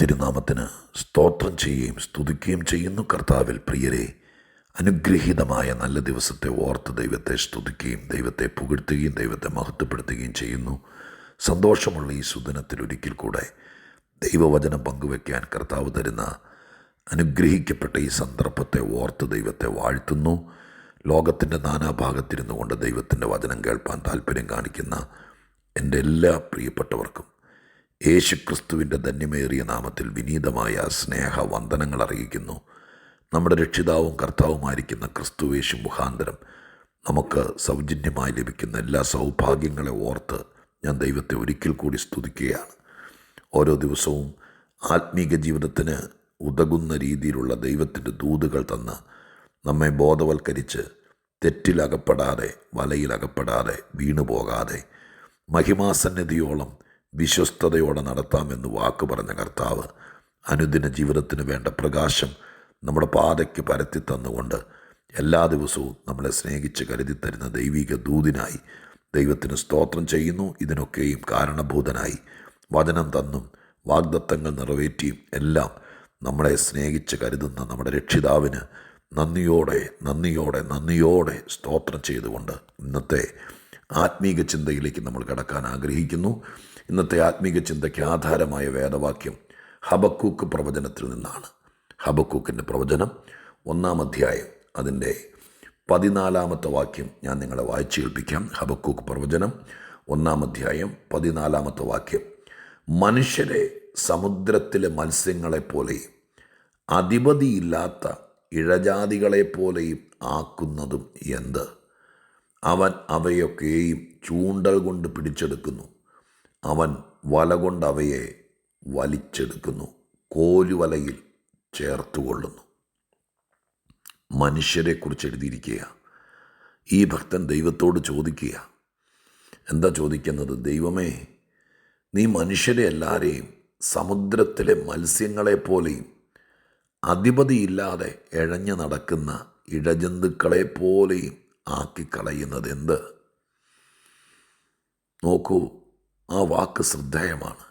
തിരുനാമത്തിന് സ്തോത്രം ചെയ്യുകയും സ്തുതിക്കുകയും ചെയ്യുന്നു. കർത്താവിൽ പ്രിയരെ അനുഗ്രഹീതമായ നല്ല ദിവസത്തെ ഓർത്ത് ദൈവത്തെ സ്തുതിക്കുകയും ദൈവത്തെ പുകഴ്ത്തുകയും ദൈവത്തെ മഹത്വപ്പെടുത്തുകയും ചെയ്യുന്നു. സന്തോഷമുള്ള ഈ സുദിനത്തിൽ ഒരിക്കൽ കൂടെ ദൈവവചനം പങ്കുവയ്ക്കാൻ കർത്താവ് തരുന്ന അനുഗ്രഹിക്കപ്പെട്ട ഈ സന്ദർഭത്തെ ഓർത്ത് ദൈവത്തെ വാഴ്ത്തുന്നു. ലോകത്തിന്റെ നാനാഭാഗത്തിരുന്നു കൊണ്ട് ദൈവത്തിന്റെ വചനം കേൾപ്പാൻ താല്പര്യം കാണിക്കുന്ന എന്റെ എല്ലാ പ്രിയപ്പെട്ടവർക്കും യേശുക്രിസ്തുവിന്റെ ധന്യമേറിയ നാമത്തിൽ വിനീതമായ സ്നേഹവന്ദനങ്ങൾ അറിയിക്കുന്നു. നമ്മുടെ രക്ഷിതാവും കർത്താവുമായിരിക്കുന്ന ക്രിസ്തുവേശു മുഖാന്തരം നമുക്ക് സൗജന്യമായി ലഭിക്കുന്ന എല്ലാ സൗഭാഗ്യങ്ങളെ ഓർത്ത് ഞാൻ ദൈവത്തെ ഒരിക്കൽ കൂടി സ്തുതിക്കുകയാണ്. ഓരോ ദിവസവും ആത്മീക ജീവിതത്തിന് ഉതകുന്ന രീതിയിലുള്ള ദൈവത്തിന്റെ ദൂതുകൾ തന്ന് നമ്മെ ബോധവൽക്കരിച്ച് തെറ്റിലകപ്പെടാതെ വലയിലകപ്പെടാതെ വീണുപോകാതെ മഹിമാസന്നിധിയോളം വിശ്വസ്തയോടെ നടത്താമെന്ന് വാക്ക് പറഞ്ഞ കർത്താവ് അനുദിന ജീവിതത്തിന് വേണ്ട പ്രകാശം നമ്മുടെ പാതയ്ക്ക് പരത്തി തന്നുകൊണ്ട് എല്ലാ ദിവസവും നമ്മളെ സ്നേഹിച്ച് കരുതി തരുന്ന ദൈവിക ദൂതിനായി ദൈവത്തിന് സ്തോത്രം ചെയ്യുന്നു. ഇതിനൊക്കെയും കാരണഭൂതനായി വചനം തന്നും വാഗ്ദത്തങ്ങൾ നിറവേറ്റിയും എല്ലാം നമ്മളെ സ്നേഹിച്ച് കരുതുന്ന നമ്മുടെ രക്ഷിതാവിന് നന്ദിയോടെ നന്ദിയോടെ നന്ദിയോടെ സ്തോത്രം ചെയ്തുകൊണ്ട് ഇന്നത്തെ ആത്മീക ചിന്തയിലേക്ക് നമ്മൾ കടക്കാൻ ആഗ്രഹിക്കുന്നു. ഇന്നത്തെ ആത്മീക ചിന്തയ്ക്ക് ആധാരമായ വേദവാക്യം ഹബക്കൂക്ക് പ്രവചനത്തിൽ നിന്നാണ്. ഹബക്കൂക്കിന്റെ പ്രവചനം ഒന്നാം അധ്യായം. അതിന്റെ പതിനാലാമത്തെ വാക്യം ഞാൻ നിങ്ങളെ വായിച്ചു കേൾപ്പിക്കാം. ഹബക്കൂക്ക് പ്രവചനം ഒന്നാം അധ്യായം പതിനാലാമത്തെ വാക്യം. മനുഷ്യരെ സമുദ്രത്തിലെ മത്സ്യങ്ങളെപ്പോലെയും അധിപതിയില്ലാത്ത ഇഴജാതികളെപ്പോലെയും ആക്കുന്നതും എന്ത്? അവൻ അവയൊക്കെയും ചൂണ്ടൽ കൊണ്ട് പിടിച്ചെടുക്കുന്നു. അവൻ വല കൊണ്ട് അവയെ വലിച്ചെടുക്കുന്നു. കോലുവലയിൽ ചേർത്തുകൊള്ളുന്നു. മനുഷ്യരെക്കുറിച്ച് എഴുതിയിരിക്കുക ഈ ഭക്തൻ ദൈവത്തോട് ചോദിക്കുക എന്താ ചോദിക്കുന്നത്? ദൈവമേ നീ മനുഷ്യരെ എല്ലാവരെയും സമുദ്രത്തിലെ മത്സ്യങ്ങളെപ്പോലെയും അധിപതിയില്ലാതെ എഴഞ്ഞു നടക്കുന്ന ഇഴജന്തുക്കളെപ്പോലെയും ആക്കിക്കളയുന്നത് എന്ത് നോക്കൂ ആ വാക്ക് ശ്രദ്ധേയമാണ്.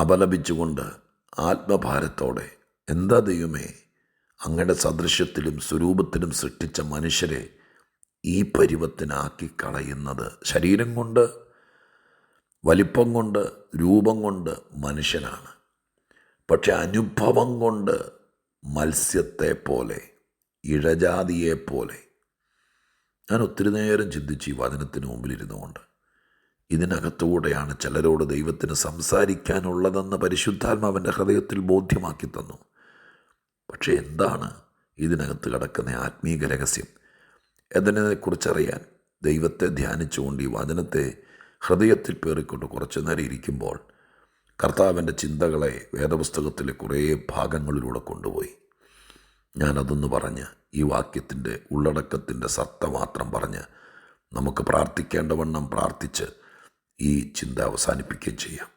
അപലപിച്ചുകൊണ്ട് ആത്മഭാരത്തോടെ എന്താ ദൈവമേ അങ്ങയുടെ സദൃശ്യത്തിലും സ്വരൂപത്തിലും സൃഷ്ടിച്ച മനുഷ്യരെ ഈ പരുവത്തിനാക്കി കളയുന്നത് ശരീരം കൊണ്ട് വലിപ്പം കൊണ്ട് രൂപം കൊണ്ട് മനുഷ്യനാണ്. പക്ഷെ അനുഭവം കൊണ്ട് മത്സ്യത്തെ പോലെ ഇഴജാതിയെ പോലെ ഞാൻ ഒത്തിരി നേരം ചിന്തിച്ച് ഈ വചനത്തിന് മുമ്പിലിരുന്നു കൊണ്ട് ചിലരോട് ദൈവത്തിന് സംസാരിക്കാനുള്ളതെന്ന് പരിശുദ്ധാത്മാവിന്റെ ഹൃദയത്തിൽ ബോധ്യമാക്കി തന്നു. പക്ഷേ എന്താണ് ഇതിനകത്ത് കിടക്കുന്ന ആത്മീക രഹസ്യം? എന്നതിനെക്കുറിച്ചറിയാൻ ദൈവത്തെ ധ്യാനിച്ചുകൊണ്ട് ഈ വചനത്തെ ഹൃദയത്തിൽ പേറിക്കൊണ്ട് കുറച്ചു നേരം ഇരിക്കുമ്പോൾ കർത്താവിന്റെ ചിന്തകളെ വേദപുസ്തകത്തിലെ കുറേ ഭാഗങ്ങളിലൂടെ കൊണ്ടുപോയി. ഞാനതൊന്ന് പറഞ്ഞ് ഈ വാക്യത്തിന്റെ ഉള്ളടക്കത്തിന്റെ സത്ത മാത്രം പറഞ്ഞ് നമുക്ക് പ്രാർത്ഥിക്കേണ്ടവണ്ണം പ്രാർത്ഥിച്ച് ഈ ചിന്ത അവസാനിപ്പിക്കുകയും ചെയ്യാം.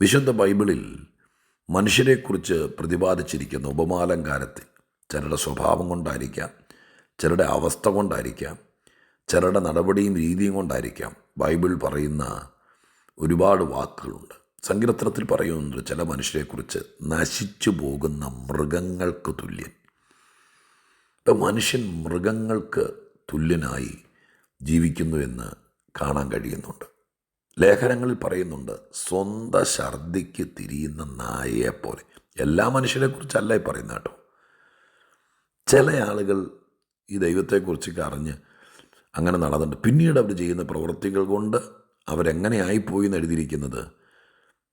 വിശുദ്ധ ബൈബിളിൽ മനുഷ്യരെക്കുറിച്ച് പ്രതിപാദിച്ചിരിക്കുന്ന ഉപമാലങ്കാരത്തിൽ ചിലരുടെ സ്വഭാവം കൊണ്ടായിരിക്കാം ചിലരുടെ അവസ്ഥ കൊണ്ടായിരിക്കാം ചിലരുടെ നടപടിയും രീതിയും കൊണ്ടായിരിക്കാം ബൈബിൾ പറയുന്ന ഒരുപാട് വാക്കുകളുണ്ട്. സങ്കീർത്തനത്തിൽ പറയുന്നുണ്ട് ചില മനുഷ്യരെക്കുറിച്ച് നശിച്ചു പോകുന്ന മൃഗങ്ങൾക്ക് തുല്യം മനുഷ്യൻ മൃഗങ്ങൾക്ക് തുല്യനായി ജീവിക്കുന്നു എന്ന് കാണാൻ കഴിയുന്നുണ്ട്. ലേഖനങ്ങളിൽ പറയുന്നുണ്ട് സ്വന്തം ഛർദിക്ക് തിരിയുന്ന നായയെ പോലെ. എല്ലാ മനുഷ്യരെക്കുറിച്ചല്ല ഈ പറയുന്ന കേട്ടോ. ചില ആളുകൾ ഈ ദൈവത്തെക്കുറിച്ചൊക്കെ അറിഞ്ഞ് അങ്ങനെ നടന്നിട്ടുണ്ട്. പിന്നീട് അവർ ചെയ്യുന്ന പ്രവൃത്തികൾ കൊണ്ട് അവരെങ്ങനെയായിപ്പോയി എന്ന് എഴുതിയിരിക്കുന്നത്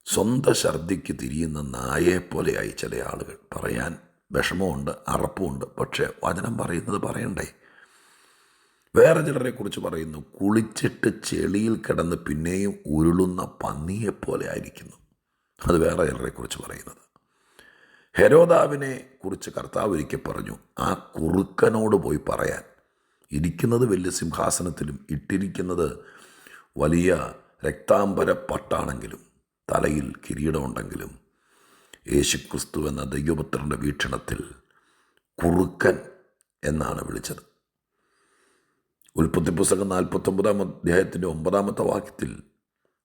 സ്വന്തം ഛർദിക്ക് തിരിയുന്ന നായയെപ്പോലെയായി ചില ആളുകൾ. പറയാൻ വിഷമമുണ്ട് അറപ്പുമുണ്ട്. പക്ഷേ വചനം പറയുന്നത് പറയണ്ടേ? വേറെ ചിലരെ കുറിച്ച് പറയുന്നു കുളിച്ചിട്ട് ചെളിയിൽ കിടന്ന് പിന്നെയും ഉരുളുന്ന പന്നിയെപ്പോലെ ആയിരിക്കുന്നു. അത് വേറെ ചിലരെ കുറിച്ച് പറയുന്നത്. ഹെരോദാവിനെ കുറിച്ച് കർത്താവ് ഒരിക്കൽ പറഞ്ഞു ആ കുറുക്കനോട് പോയി പറയാൻ. ഇരിക്കുന്നത് വലിയ സിംഹാസനത്തിലും ഇട്ടിരിക്കുന്നത് വലിയ രക്താംബര പട്ടാണെങ്കിലും തലയിൽ കിരീടമുണ്ടെങ്കിലും യേശുക്രിസ്തു എന്ന ദൈവപുത്രന്റെ വീക്ഷണത്തിൽ കുറുക്കൻ എന്നാണ് വിളിച്ചത്. ഉൽപ്പത്തി പുസ്തകം നാൽപ്പത്തൊമ്പതാം അധ്യായത്തിന്റെ ഒമ്പതാമത്തെ വാക്യത്തിൽ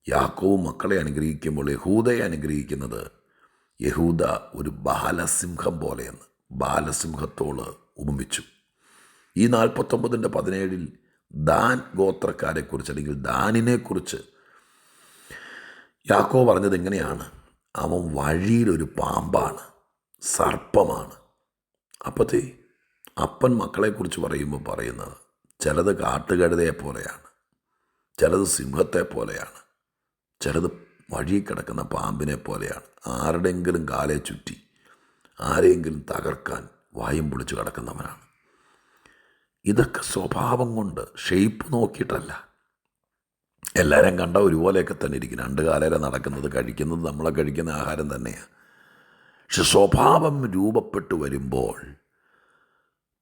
യാക്കോവും മക്കളെ അനുഗ്രഹിക്കുമ്പോൾ യഹൂദയെ അനുഗ്രഹിക്കുന്നത് യഹൂദ ഒരു ബാലസിംഹം പോലെയെന്ന് ബാലസിംഹത്തോട് ഉപമിച്ചു. ഈ നാൽപ്പത്തൊമ്പതിന്റെ പതിനേഴിൽ ദാൻ ഗോത്രക്കാരെക്കുറിച്ച് അല്ലെങ്കിൽ ദാനിനെക്കുറിച്ച് യാക്കോ പറഞ്ഞത് എങ്ങനെയാണ്? അവൻ വഴിയിലൊരു പാമ്പാണ്. സർപ്പമാണ്. അപ്പത്തേ അപ്പൻ മക്കളെക്കുറിച്ച് പറയുമ്പോൾ പറയുന്നത് ചിലത് കാട്ടുകഴുതയെ പോലെയാണ് ചിലത് സിംഹത്തെ പോലെയാണ് ചിലത് വഴി കിടക്കുന്ന പാമ്പിനെ പോലെയാണ്. ആരുടെയെങ്കിലും കാലെ ചുറ്റി ആരെയെങ്കിലും തകർക്കാൻ വായും പൊളിച്ച് കിടക്കുന്നവനാണ്. ഇതൊക്കെ സ്വഭാവം കൊണ്ട് ഷെയ്പ്പ് നോക്കിയിട്ടല്ല. എല്ലാവരും കണ്ട ഒരുപോലെയൊക്കെ തന്നെ ഇരിക്കും രണ്ട് കാലേര നടക്കുന്നത്. കഴിക്കുന്നത് നമ്മളെ കഴിക്കുന്ന ആഹാരം തന്നെയാണ് പക്ഷെ സ്വഭാവം രൂപപ്പെട്ടു വരുമ്പോൾ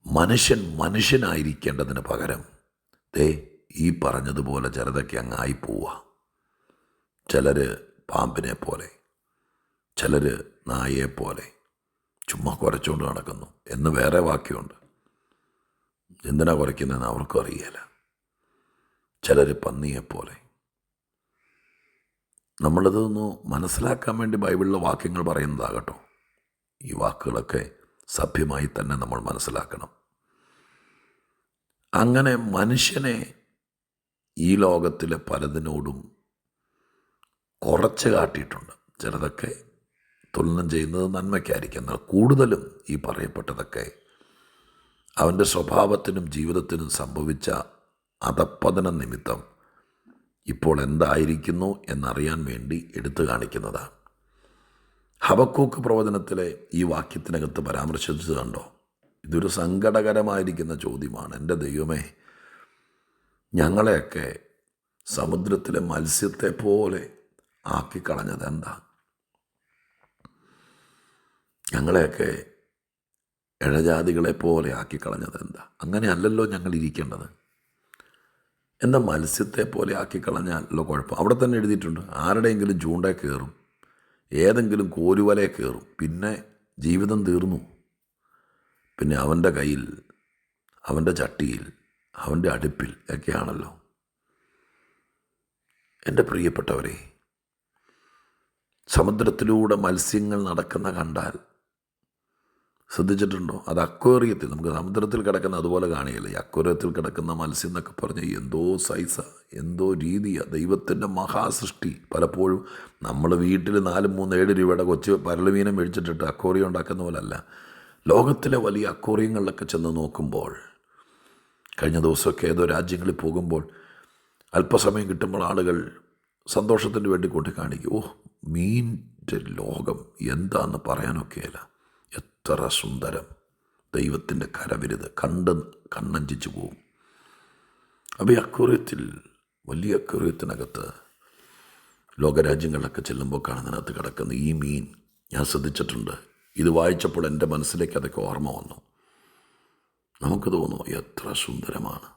മനുഷ്യൻ മനുഷ്യനായിരിക്കേണ്ടതിന് പകരം ദേ ഈ പറഞ്ഞതുപോലെ ചിലതൊക്കെ അങ്ങായി പോവുക ചിലർ പാമ്പിനെ പോലെ ചിലർ നായയെ പോലെ ചുമ്മാ കുറച്ചുകൊണ്ട് നടക്കുന്നു എന്ന് വേറെ വാക്യമുണ്ട്. എന്തിനാ കുറയ്ക്കുന്നതെന്ന് അവർക്കും അറിയില്ല. ചിലർ പന്നിയെപ്പോലെ. നമ്മളിതൊന്ന് മനസ്സിലാക്കാൻ വേണ്ടി ബൈബിളിലെ വാക്യങ്ങൾ പറയുന്നതാകട്ടോ. ഈ വാക്കുകളൊക്കെ സഭ്യമായി തന്നെ നമ്മൾ മനസ്സിലാക്കണം. അങ്ങനെ മനുഷ്യനെ ഈ ലോകത്തിലെ പലതിനോടും കുറച്ച് കാട്ടിയിട്ടുണ്ട്. ചിലതൊക്കെ തുലനം ചെയ്യുന്നത് നന്മയ്ക്കായിരിക്കും. എന്നാൽ കൂടുതലും ഈ പറയപ്പെട്ടതൊക്കെ അവന്റെ സ്വഭാവത്തിനും ജീവിതത്തിനും സംഭവിച്ച അധപ്പതന നിമിത്തം. ഇപ്പോൾ എന്തായിരിക്കുന്നു എന്നറിയാൻ വേണ്ടി എടുത്തു കാണിക്കുന്നതാണ്. ഹബക്കൂക്ക് പ്രവചനത്തിലെ ഈ വാക്യത്തിനകത്ത് പരാമർശിച്ചത് കണ്ടോ? ഇതൊരു സങ്കടകരമായിരിക്കുന്ന ചോദ്യമാണ്. എന്റെ ദൈവമേ ഞങ്ങളെയൊക്കെ സമുദ്രത്തിലെ മത്സ്യത്തെ പോലെ ആക്കിക്കളഞ്ഞത് എന്താ? ഞങ്ങളെയൊക്കെ ഇഴജാതികളെ പോലെ ആക്കിക്കളഞ്ഞത് എന്താ? അങ്ങനെയല്ലല്ലോ ഞങ്ങൾ ഇരിക്കേണ്ടത്. എന്താ മത്സ്യത്തെ പോലെ ആക്കി കളഞ്ഞാലുള്ള കുഴപ്പം. അവിടെ തന്നെ എഴുതിയിട്ടുണ്ട് ആരുടെയെങ്കിലും ചൂണ്ട കയറും ഏതെങ്കിലും കോരുവലെ കയറും പിന്നെ ജീവിതം തീർന്നു. പിന്നെ അവന്റെ കയ്യിൽ അവന്റെ ചട്ടിയിൽ അവന്റെ അടുപ്പിൽ ഒക്കെയാണല്ലോ. എന്റെ പ്രിയപ്പെട്ടവരെ സമുദ്രത്തിലൂടെ മത്സ്യങ്ങൾ നടക്കുന്ന കണ്ടാൽ ശ്രദ്ധിച്ചിട്ടുണ്ടോ? അത് അക്വേറിയത്തിൽ നമുക്ക് സമുദ്രത്തിൽ കിടക്കുന്ന അതുപോലെ കാണുകയില്ലേ? ഈ അക്വേറിയത്തിൽ കിടക്കുന്ന മത്സ്യം എന്നൊക്കെ പറഞ്ഞ് എന്തോ സൈസ എന്തോ രീതിയാണ് ദൈവത്തിന്റെ മഹാസൃഷ്ടി. പലപ്പോഴും നമ്മൾ വീട്ടിൽ നാലും മൂന്ന് ഏഴ് രൂപയുടെ കൊച്ചു പരലുമീനം മേടിച്ചിട്ടിട്ട് അക്വേറിയം ഉണ്ടാക്കുന്ന പോലല്ല. ലോകത്തിലെ വലിയ അക്വേറിയങ്ങളിലൊക്കെ ചെന്ന് നോക്കുമ്പോൾ കഴിഞ്ഞ ദിവസമൊക്കെ ഏതോ രാജ്യങ്ങളിൽ പോകുമ്പോൾ അല്പസമയം കിട്ടുമ്പോൾ ആളുകൾ സന്തോഷത്തിന് വേണ്ടി കൊണ്ട് കാണിക്കും ഓ മീന്റെ ലോകം എന്താണെന്ന് പറയാനൊക്കെയല്ല. എത്ര സുന്ദരം ദൈവത്തിന്റെ കരവിരുത് കണ്ട് കണ്ണഞ്ചിച്ചു പോവും. അപ്പോൾ ഈ അക്വറിയത്തിൽ വലിയ അക്വറിയത്തിനകത്ത് ലോകരാജ്യങ്ങളിലൊക്കെ ചെല്ലുമ്പോൾ കാണുന്നതിനകത്ത് കിടക്കുന്ന ഈ മീൻ ഞാൻ ശ്രദ്ധിച്ചിട്ടുണ്ട്. ഇത് വായിച്ചപ്പോൾ എന്റെ മനസ്സിലേക്ക് അതൊക്കെ ഓർമ്മ വന്നു. നമുക്ക് തോന്നുന്നു എത്ര സുന്ദരമാണ്.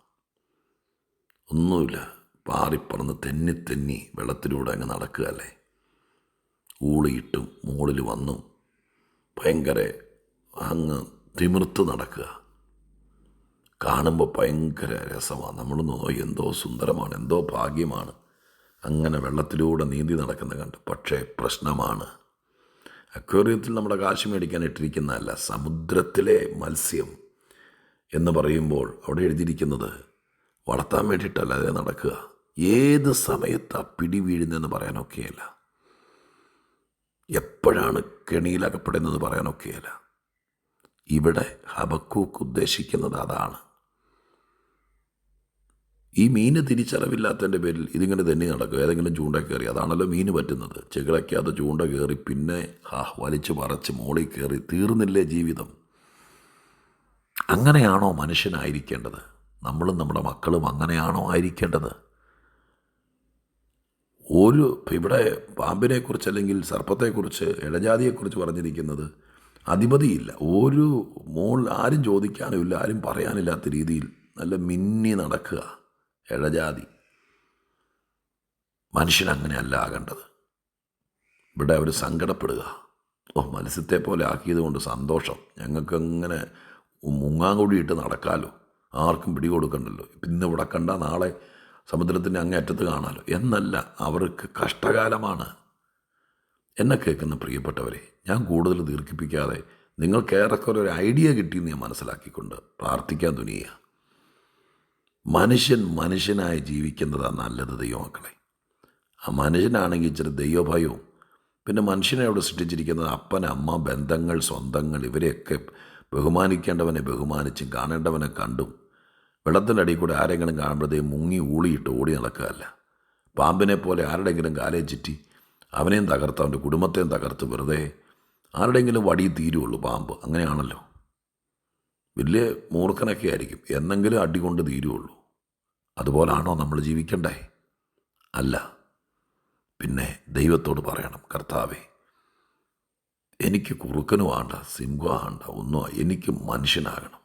ഒന്നുമില്ല പാറിപ്പറന്ന് തെന്നി തെന്നി വെള്ളത്തിലൂടെ അങ്ങ് നടക്കുകയല്ലേ? ഊളിയിട്ടും മുകളിൽ വന്നും ഭയങ്കര അങ്ങ് തിമിർത്ത് നടക്കുക. കാണുമ്പോൾ ഭയങ്കര രസമാണ് നമ്മൾ നോയി എന്തോ സുന്ദരമാണ് എന്തോ ഭാഗ്യമാണ്. അങ്ങനെ വെള്ളത്തിലൂടെ നീന്തി നടക്കുന്ന കണ്ട് പക്ഷേ പ്രശ്നമാണ്. അക്വേറിയത്തിൽ നമ്മുടെ കാശ് മേടിക്കാൻ ഇട്ടിരിക്കുന്നതല്ല സമുദ്രത്തിലെ മത്സ്യം എന്ന് പറയുമ്പോൾ അവിടെ എഴുതിയിരിക്കുന്നത് വളർത്താൻ വേണ്ടിയിട്ടല്ല അത് നടക്കുക. ഏത് സമയത്താണ് പിടി വീഴുന്നതെന്ന് പറയാനൊക്കെയല്ല എപ്പോഴാണ് കെണിയിലകപ്പെടുന്നത് പറയാനൊക്കെയല്ല ഇവിടെ ഹബക്കൂക്ക് ഉദ്ദേശിക്കുന്നത് അതാണ്. ഈ മീന് തിരിച്ചറിവില്ലാത്തതിന്റെ പേരിൽ ഇതിങ്ങനെ തന്നെ നടക്കും ഏതെങ്കിലും ചൂണ്ട കയറി അതാണല്ലോ മീന് പറ്റുന്നത്. ചെകിളയ്ക്കാതെ ചൂണ്ട കയറി പിന്നെ ഹാ വലിച്ചു പറച്ച് മോളി കയറി തീർന്നില്ലേ ജീവിതം? അങ്ങനെയാണോ മനുഷ്യനായിരിക്കേണ്ടത്? നമ്മളും നമ്മുടെ മക്കളും അങ്ങനെയാണോ ആയിരിക്കേണ്ടത്? ഒരു ഇവിടെ പാമ്പിനെക്കുറിച്ച് അല്ലെങ്കിൽ സർപ്പത്തെക്കുറിച്ച് ഇടജാതിയെക്കുറിച്ച് പറഞ്ഞിരിക്കുന്നത് അധിപതിയില്ല. ഒരു മോൾ ആരും ചോദിക്കാനുമില്ല ആരും പറയാനില്ലാത്ത രീതിയിൽ നല്ല മിന്നി നടക്കുക ഇഴജാതി. മനുഷ്യൻ അങ്ങനെയല്ല ആകേണ്ടത്. ഇവിടെ അവർ സങ്കടപ്പെടുക. ഓ മത്സ്യത്തെ പോലെ ആക്കിയത് കൊണ്ട് സന്തോഷം. ഞങ്ങൾക്കങ്ങനെ മുങ്ങാൻ കൂടിയിട്ട് നടക്കാമല്ലോ ആർക്കും പിടികൊടുക്കണ്ടല്ലോ. ഇന്ന് ഇവിടെ കണ്ട നാളെ സമുദ്രത്തിന്റെ അങ്ങേ അറ്റത്ത് കാണാമല്ലോ എന്നല്ല അവർക്ക് കഷ്ടകാലമാണ്. എന്നെ കേൾക്കുന്ന പ്രിയപ്പെട്ടവരെ ഞാൻ കൂടുതൽ ദീർഘിപ്പിക്കാതെ നിങ്ങൾക്ക് ഏറെക്കുറെ ഒരു ഐഡിയ കിട്ടിയെന്ന് ഞാൻ മനസ്സിലാക്കിക്കൊണ്ട് പ്രാർത്ഥിക്കാൻ തുനിയ മനുഷ്യൻ മനുഷ്യനായി ജീവിക്കുന്നതാണ് നല്ലത് ദൈവമക്കളെ. ആ മനുഷ്യനാണെങ്കിൽ ഇച്ചിരി ദൈവഭയവും പിന്നെ മനുഷ്യനെ അവിടെ സൃഷ്ടിച്ചിരിക്കുന്നത് അപ്പൻ അമ്മ ബന്ധങ്ങൾ സ്വന്തങ്ങൾ ഇവരെയൊക്കെ ബഹുമാനിക്കേണ്ടവനെ ബഹുമാനിച്ചും കാണേണ്ടവനെ കണ്ടും വെള്ളത്തിന്റെ അടിയിൽ കൂടെ ആരെങ്കിലും കാണുമ്പോഴത്തേക്കും മുങ്ങി ഊളിയിട്ട് ഓടി നടക്കുകയല്ല. പാമ്പിനെ പോലെ ആരുടെങ്കിലും കാലേ ചുറ്റി അവനെയും തകർത്ത് അവന്റെ കുടുംബത്തെയും തകർത്ത് വെറുതെ ആരുടെയെങ്കിലും വടി തീരുള്ളൂ പാമ്പ്. അങ്ങനെയാണല്ലോ. വലിയ മൂർഖനൊക്കെ ആയിരിക്കും. എന്നെങ്കിലും അടി കൊണ്ട് തീരുള്ളൂ അതുപോലാണോ നമ്മൾ ജീവിക്കണ്ടേ? അല്ല. പിന്നെ ദൈവത്തോട് പറയണം കർത്താവേ എനിക്ക് കുറുക്കനും ആണ്ട സിംഹം ആണ്ട ഒന്നും എനിക്ക് മനുഷ്യനാകണം.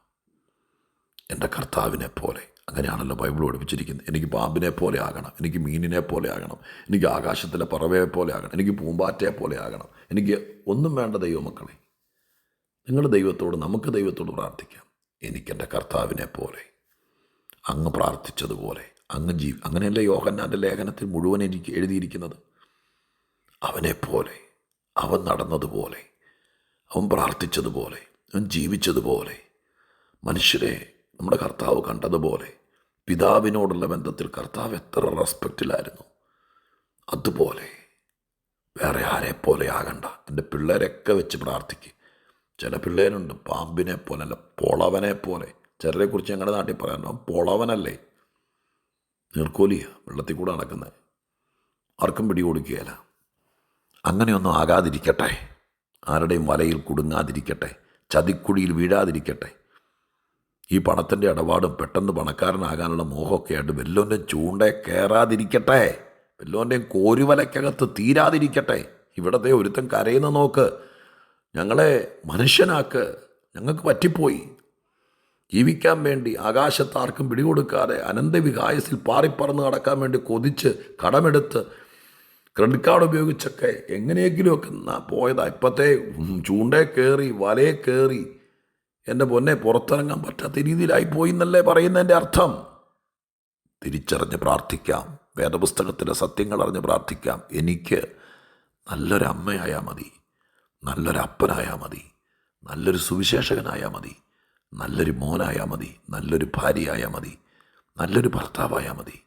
എന്റെ കർത്താവിനെ പോലെ അങ്ങനെയാണല്ലോ ബൈബിൾ പഠിപ്പിച്ചിരിക്കുന്നത്. എനിക്ക് പാമ്പിനെ പോലെ ആകണം എനിക്ക് മീനിനെ പോലെ ആകണം എനിക്ക് ആകാശത്തിലെ പറവയെ പോലെ ആകണം എനിക്ക് പൂമ്പാറ്റയെ പോലെ ആകണം. എനിക്ക് ഒന്നും വേണ്ട ദൈവമക്കളെ. നിങ്ങൾ ദൈവത്തോട് നമുക്ക് ദൈവത്തോട് പ്രാർത്ഥിക്കാം. എനിക്കെന്റെ കർത്താവിനെ പോലെ അങ്ങ് പ്രാർത്ഥിച്ചതുപോലെ അങ്ങ് ജീ അങ്ങനെയല്ല യോഹന്നാന്റെ ലേഖനത്തിൽ മുഴുവൻ എനിക്ക് എഴുതിയിരിക്കുന്നത്? അവനെപ്പോലെ അവൻ നടന്നതുപോലെ അവൻ പ്രാർത്ഥിച്ചതുപോലെ അവൻ ജീവിച്ചതുപോലെ മനുഷ്യരെ നമ്മുടെ കർത്താവ് കണ്ടതുപോലെ പിതാവിനോടുള്ള ബന്ധത്തിൽ കർത്താവ് എത്ര റെസ്പെക്റ്റിലായിരുന്നു. അതുപോലെ വേറെ ആരെ പോലെ ആകണ്ട. എന്റെ പിള്ളേരൊക്കെ വെച്ച് പ്രാർത്ഥിക്കുക ചില പിള്ളേരുണ്ട് പാമ്പിനെ പോലെ അല്ല പൊളവനെ പോലെ. ചിലരെ കുറിച്ച് ഞങ്ങളുടെ നാട്ടിൽ പറയാൻ പൊളവനല്ലേ? നീർക്കോലിയ വെള്ളത്തിൽ കൂടെ നടക്കുന്നത് ആർക്കും പിടികൊടുക്കുകയില്ല. അങ്ങനെയൊന്നും ആകാതിരിക്കട്ടെ. ആരുടെയും വലയിൽ കുടുങ്ങാതിരിക്കട്ടെ. ചതിക്കുടിയിൽ വീഴാതിരിക്കട്ടെ. ഈ പണത്തിന്റെ ഇടപാടും പെട്ടെന്ന് പണക്കാരനാകാനുള്ള മോഹമൊക്കെ ആയിട്ട് വെല്ലോന്റെ ചൂണ്ടേ കയറാതിരിക്കട്ടെ വെല്ലോന്റെയും കോരുവലക്കകത്ത് തീരാതിരിക്കട്ടെ. ഇവിടത്തെ ഒരുത്തൻ കരയുന്ന നോക്ക്. ഞങ്ങളെ മനുഷ്യനാക്ക്. ഞങ്ങൾക്ക് പറ്റിപ്പോയി. ജീവിക്കാൻ വേണ്ടി ആകാശത്താർക്കും പിടികൊടുക്കാതെ അനന്തവികായസിൽ പാറിപ്പറന്ന് നടക്കാൻ വേണ്ടി കൊതിച്ച് കടമെടുത്ത് ക്രെഡിറ്റ് കാർഡ് ഉപയോഗിച്ചൊക്കെ എങ്ങനെയെങ്കിലുമൊക്കെ പോയതാണ് പോയതാ. ഇപ്പോഴത്തെ ചൂണ്ടേ കയറി വലയെ കയറി എന്റെ പൊന്നെ പുറത്തിറങ്ങാൻ പറ്റാത്ത രീതിയിലായി പോയി എന്നല്ലേ പറയുന്നതിന്റെ അർത്ഥം. തിരിച്ചറിഞ്ഞ് പ്രാർത്ഥിക്കാം. വേദപുസ്തകത്തിലെ സത്യങ്ങൾ അറിഞ്ഞ് പ്രാർത്ഥിക്കാം. എനിക്ക് നല്ലൊരമ്മയായാൽ മതി. നല്ലൊരപ്പനായാൽ മതി. നല്ലൊരു സുവിശേഷകനായാൽ മതി. നല്ലൊരു മോനായാൽ മതി. നല്ലൊരു ഭാര്യയായാൽ മതി. നല്ലൊരു ഭർത്താവായാൽ മതി.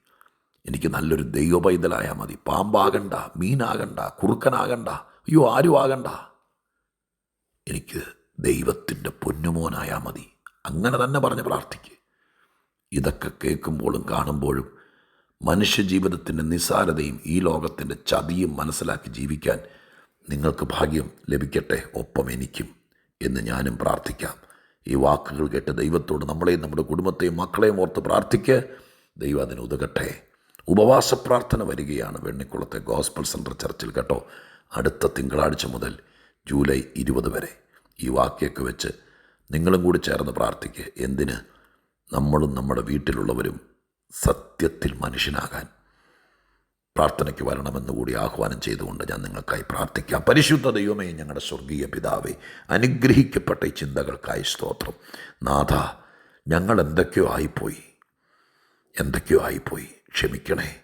എനിക്ക് നല്ലൊരു ദൈവപൈതലായാൽ മതി. പാമ്പാകണ്ട മീനാകണ്ട കുറുക്കനാകണ്ട അയ്യോ ആരും ആകണ്ട എനിക്ക് ദൈവത്തിന്റെ പൊന്നുമോനായാൽ മതി. അങ്ങനെ തന്നെ പറഞ്ഞ് പ്രാർത്ഥിക്കുക ഇതൊക്കെ കേൾക്കുമ്പോഴും കാണുമ്പോഴും മനുഷ്യജീവിതത്തിന്റെ നിസ്സാരതയും ഈ ലോകത്തിന്റെ ചതിയും മനസ്സിലാക്കി ജീവിക്കാൻ നിങ്ങൾക്ക് ഭാഗ്യം ലഭിക്കട്ടെ. ഒപ്പം എനിക്കും എന്ന് ഞാനും പ്രാർത്ഥിക്കാം. ഈ വാക്കുകൾ കേട്ട് ദൈവത്തോട് നമ്മളെയും നമ്മുടെ കുടുംബത്തെയും മക്കളെയും ഓർത്ത് പ്രാർത്ഥിക്കുക ദൈവം അതിന് ഉതകട്ടെ. ഉപവാസ പ്രാർത്ഥന വരികയാണ് വെണ്ണിക്കുളത്തെ ഗോസ്പൽ സെന്റർ ചർച്ചിൽ കേട്ടോ. അടുത്ത തിങ്കളാഴ്ച മുതൽ ജൂലൈ ഇരുപത് വരെ. ഈ വാക്യൊക്കെ വെച്ച് നിങ്ങളും കൂടി ചേർന്ന് പ്രാർത്ഥിക്കുക എന്തിന്? നമ്മളും നമ്മുടെ വീട്ടിലുള്ളവരും സത്യത്തിൽ മനുഷ്യനാകാൻ പ്രാർത്ഥനയ്ക്ക് വരണമെന്ന് കൂടി ആഹ്വാനം ചെയ്തുകൊണ്ട് ഞാൻ നിങ്ങൾക്കായി പ്രാർത്ഥിക്കാം. പരിശുദ്ധ ദൈവമേ ഞങ്ങളുടെ സ്വർഗീയ പിതാവേ അനുഗ്രഹിക്കപ്പെട്ട ഈ ചിന്തകൾക്കായി സ്തോത്രം. നാഥ ഞങ്ങൾ എന്തൊക്കെയോ ആയിപ്പോയി. എന്തൊക്കെയോ ആയിപ്പോയി. ക്ഷമിക്കണേ.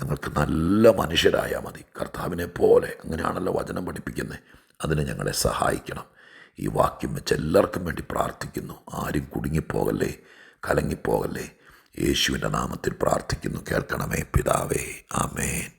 ഞങ്ങൾക്ക് നല്ല മനുഷ്യരായാൽ മതി. കർത്താവിനെ പോലെ അങ്ങനെയാണല്ലോ വചനം പഠിപ്പിക്കുന്നത് അതിനെ ഞങ്ങളെ സഹായിക്കണം. ഈ വാക്യം വെച്ച് എല്ലാവർക്കും വേണ്ടി പ്രാർത്ഥിക്കുന്നു. ആരും കുടുങ്ങിപ്പോകല്ലേ? കലങ്ങിപ്പോകല്ലേ? യേശുവിന്റെ നാമത്തിൽ പ്രാർത്ഥിക്കുന്നു. കേൾക്കണമേ പിതാവേ. ആമേ